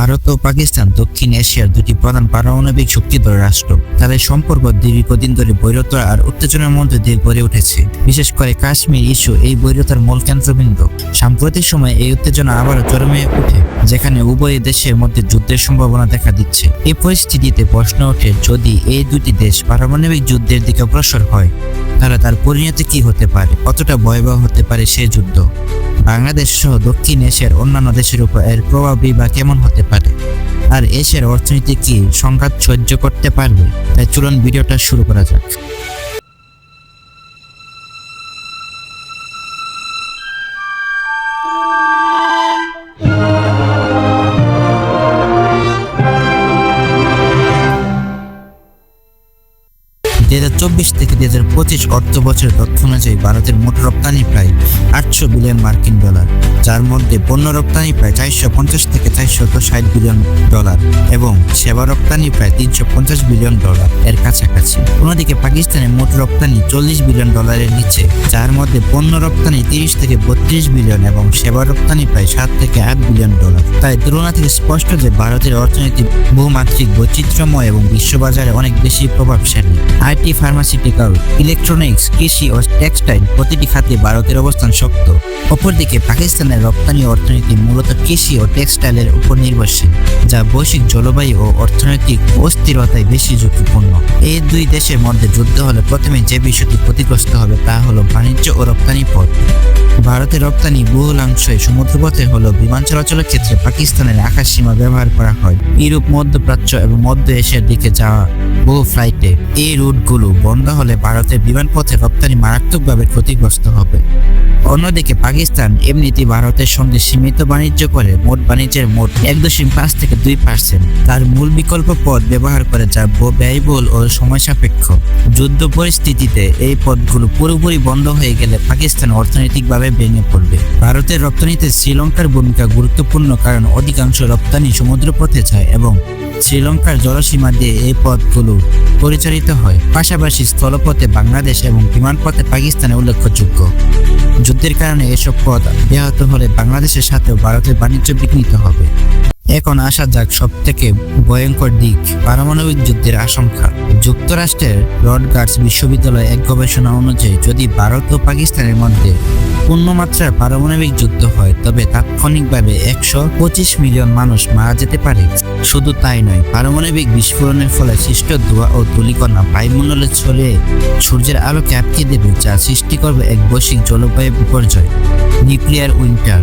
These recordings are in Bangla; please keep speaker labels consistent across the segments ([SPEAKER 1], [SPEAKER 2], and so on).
[SPEAKER 1] ভারত ও পাকিস্তান দক্ষিণ এশিয়ার দুটি প্রধান পারমাণবিক শক্তিধর রাষ্ট্র। তাদের সম্পর্ক দীর্ঘদিন ধরে বৈরতা আর উত্তেজনার মধ্যে দিয়ে গড়ে উঠেছে। বিশেষ করে কাশ্মীর ইস্যু এই বৈরতার মূল কেন্দ্রবিন্দু। সাম্প্রতিক সময়ে এই উত্তেজনা আবারও চরমে ওঠে, যেখানে উভয় দেশের মধ্যে যুদ্ধের সম্ভাবনা দেখা দিচ্ছে। এই পরিস্থিতিতে প্রশ্ন ওঠে, যদি এই দুটি দেশ পারমাণবিক যুদ্ধের দিকে অগ্রসর হয়, তাহলে তার পরিণতি কি হতে পারে? কতটা ভয়াবহ হতে পারে সে যুদ্ধ? বাংলাদেশ সহ দক্ষিণ এশিয়ার অন্যান্য দেশের উপর এর প্রভাবই বা কেমন হতে পারে? আর এশিয়ার অর্থনীতি কি সংঘাত সহ্য করতে পারবে? তাই চলুন ভিডিওটা শুরু করা যাক। চব্বিশ থেকে দুই হাজার পঁচিশ অর্থ বছরের তথ্য অনুযায়ী ভারতের মোট রপ্তানি প্রায় আটশো বিলিয়ন মার্কিন ডলার, যার মধ্যে পণ্য রপ্তানি প্রায় চারশো পঞ্চাশ থেকে চারশো ষাট বিলিয়ন ডলার এবং সেবা রপ্তানি প্রায় তিনশো পঞ্চাশ বিলিয়ন ডলার এর কাছাকাছি। অন্যদিকে পাকিস্তানের মোট রপ্তানি চল্লিশ বিলিয়ন ডলারের নিচে, যার মধ্যে পণ্য রপ্তানি তিরিশ থেকে বত্রিশ বিলিয়ন এবং সেবা রপ্তানি প্রায় সাত থেকে আট বিলিয়ন ডলার। তাই তুলনা থেকে স্পষ্ট যে ভারতের অর্থনীতি বহুমাত্রিক বৈচিত্র্যময় এবং বিশ্ববাজারে অনেক বেশি প্রভাবশালী। আইটি ফার্মাসিউটিক্যাল ইলেকট্রনিক্স কৃষি ও টেক্সটাইল প্রতিটি খাতে ভারতের অবস্থান শক্ত। অপরদিকে পাকিস্তানের রপ্তানি অর্থনীতি মূলত কৃষি ও টেক্সটাইলের উপর নির্ভরশীল, যা বৈশ্বিক জলবায়ু ও অর্থনৈতিক অস্থিরতায় বেশি ঝুঁকিপূর্ণ। এই দুই দেশের মধ্যে যুদ্ধ হলে প্রথমে যে বিষয়টি ক্ষতিগ্রস্ত হবে তা হল বাণিজ্য ও রপ্তানি পথ। ভারতের রপ্তানি বহুলাংশই সমুদ্রপথে হলো বিমান চলাচলের ক্ষেত্রে পাকিস্তানের আকাশ সীমা ব্যবহার করা হয়। ইউরোপ, মধ্যপ্রাচ্য এবং মধ্য এশিয়ার দিকে যাওয়া বহু ফ্লাইটে এই রুটগুলো বন্ধ হলে ভারতের বিমানপথে রপ্তানি মারাত্মকভাবে ক্ষতিগ্রস্ত হবে। অন্যদিকে পাকিস্তান এমনিতেই ভারতের সঙ্গে সীমিত বাণিজ্য করে মোট বাণিজ্যের মোট এক দশমিক পাঁচ থেকে দুই পার্সেন্ট তার মূল বিকল্প পথ ব্যবহার করে যা ব্যয়বহুল ও সময় সাপেক্ষ। যুদ্ধ পরিস্থিতিতে এই পথগুলো পুরোপুরি বন্ধ হয়ে গেলে পাকিস্তান অর্থনৈতিকভাবে ভেঙে পড়বে। ভারতের রপ্তানিতে শ্রীলঙ্কার ভূমিকা গুরুত্বপূর্ণ কারণ অধিকাংশ রপ্তানি সমুদ্রপথে যায় এবং শ্রীলঙ্কার জলসীমা দিয়ে এই পথগুলো পরিচালিত হয়। পাশাপাশি স্থলপথে বাংলাদেশ এবং বিমানপথে পাকিস্তানে উল্লেখযোগ্য। যুদ্ধের কারণে এসব পথ ব্যাহত হলে বাংলাদেশের সাথেও ভারতের বাণিজ্য বিঘ্নিত হবে। এখন আসা যাক সব থেকে ভয়ঙ্কর দিক, পারমাণবিক যুদ্ধের আশঙ্কা। যুক্তরাষ্ট্রের রডগার্স বিশ্ববিদ্যালয়ের এক গবেষণা অনুযায়ী, যদি ভারত ও পাকিস্তানের মধ্যে পূর্ণমাত্রার পারমাণবিক যুদ্ধ হয়, তবে তাৎক্ষণিকভাবে একশো পঁচিশ মিলিয়ন মানুষ মারা যেতে পারে। শুধু তাই নয়, পারমাণবিক বিস্ফোরণের ফলে সৃষ্ট ধোঁয়া ও ধূলিকণা বায়ুমণ্ডলে ছড়িয়ে সূর্যের আলোকে আটকে দেবে, যা সৃষ্টি করবে এক বৈশ্বিক জলবায়ু বিপর্যয়, নিউক্লিয়ার উইন্টার।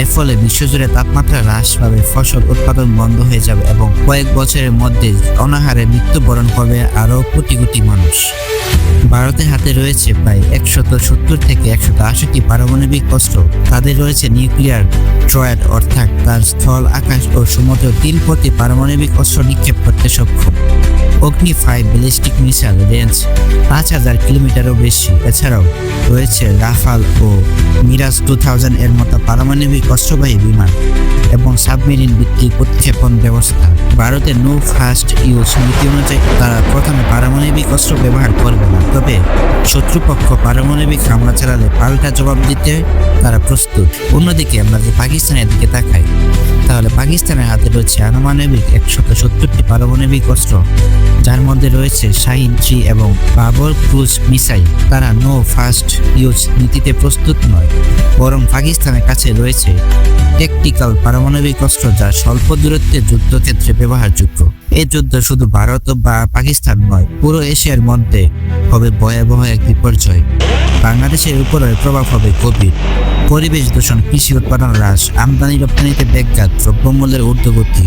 [SPEAKER 1] এর ফলে বিশ্বজুড়ে তাপমাত্রা হ্রাস পাবে, ফসল উৎপাদন বন্ধ হয়ে যাবে এবং কয়েক বছরের মধ্যে অনাহারে মৃত্যুবরণ করবে আরও কোটি কোটি মানুষ। ভারতের হাতে রয়েছে প্রায় একশত সত্তর থেকে একশত আশিটি পারমাণবিক অস্ত্র। তাদের রয়েছে নিউক্লিয়ার ট্রয়েড অর্থাৎ তার স্থল, আকাশ ও সমুদ্র তিন প্রতি পারমাণবিক অস্ত্র নিক্ষেপ করতে সক্ষম। অগ্নি ফাইভ ব্যালিস্টিক মিসাইল রেঞ্জ পাঁচ হাজার কিলোমিটারও বেশি। এছাড়াও রয়েছে রাফাল ও মিরাজ টু থাউজেন্ড এর মতো পারমাণবিক অস্ত্রবাহী বিমান এবং সাবমেরিন ভিত্তিক উৎক্ষেপণ ব্যবস্থা। ভারতের নো ফার্স্ট ইউজ নীতি অনুযায়ী তারা প্রথমে পারমাণবিক অস্ত্র ব্যবহার করবে না। তবে শত্রুপক্ষ পারমাণবিক হামলা চালালে পাল্টা জবাব দিতে তারা প্রস্তুত। অন্যদিকে আমরা যদি পাকিস্তানের দিকে তাকাই, তাহলে পাকিস্তানের হাতে রয়েছে আনুমানবিক একশত সত্তরটি পারমাণবিক অস্ত্র। যার মধ্যে রয়েছে শাহিন থ্রি এবং বাবর ক্রুজ মিসাইল। তারা নো ফার্স্ট ইউজ নীতিতে প্রস্তুত নয়, বরং পাকিস্তানের কাছে রয়েছে টেকটিক্যাল পারমাণবিক অস্ত্র যা স্বল্প দূরত্বের যুদ্ধক্ষেত্রে ব্যবহারযোগ্য। এই যুদ্ধ শুধু ভারত বা পাকিস্তান নয়, পুরো এশিয়ার মধ্যে হবে ভয়াবহ এক বিপর্যয়। বাংলাদেশের উপরে প্রভাব হবে গভীর। পরিবেশ দূষণ, কৃষি উৎপাদন হ্রাস, আমদানি রপ্তানিতে ব্যাঘাত, দ্রব্যমূল্যের ঊর্ধ্বগতি।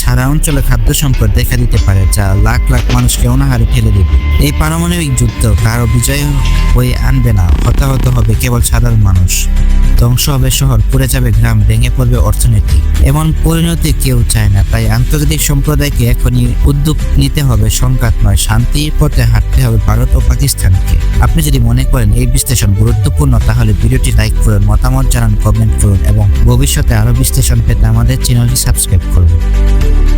[SPEAKER 1] সারা অঞ্চলে খাদ্য সংকট দেখা দিতে পারে, যা লাখ লাখ মানুষকে অনাহারে ফেলে দেবে। এই পারমাণবিক যুদ্ধ কারও বিজয় হয়ে আনবে না, হতাহত হবে কেবল সাধারণ মানুষ। ধ্বংস হবে শহর, পুড়ে যাবে গ্রাম, ভেঙে পড়বে অর্থনীতি। এমন পরিণতি কেউ চায় না, তাই আন্তর্জাতিক সম্প্রদায়কে এখনই উদ্যোগ নিতে হবে। সংঘাত নয় শান্তির পথে হাঁটতে হবে ভারত ও পাকিস্তানকে। আপনি যদি মনে করেন এই বিশ্লেষণ গুরুত্বপূর্ণ, তাহলে ভিডিওটি লাইক করুন, মতামত জানান, কমেন্ট করুন এবং ভবিষ্যতে আরও বিশ্লেষণ পেতে আমাদের চ্যানেলটি সাবস্ক্রাইব করুন। Thank you.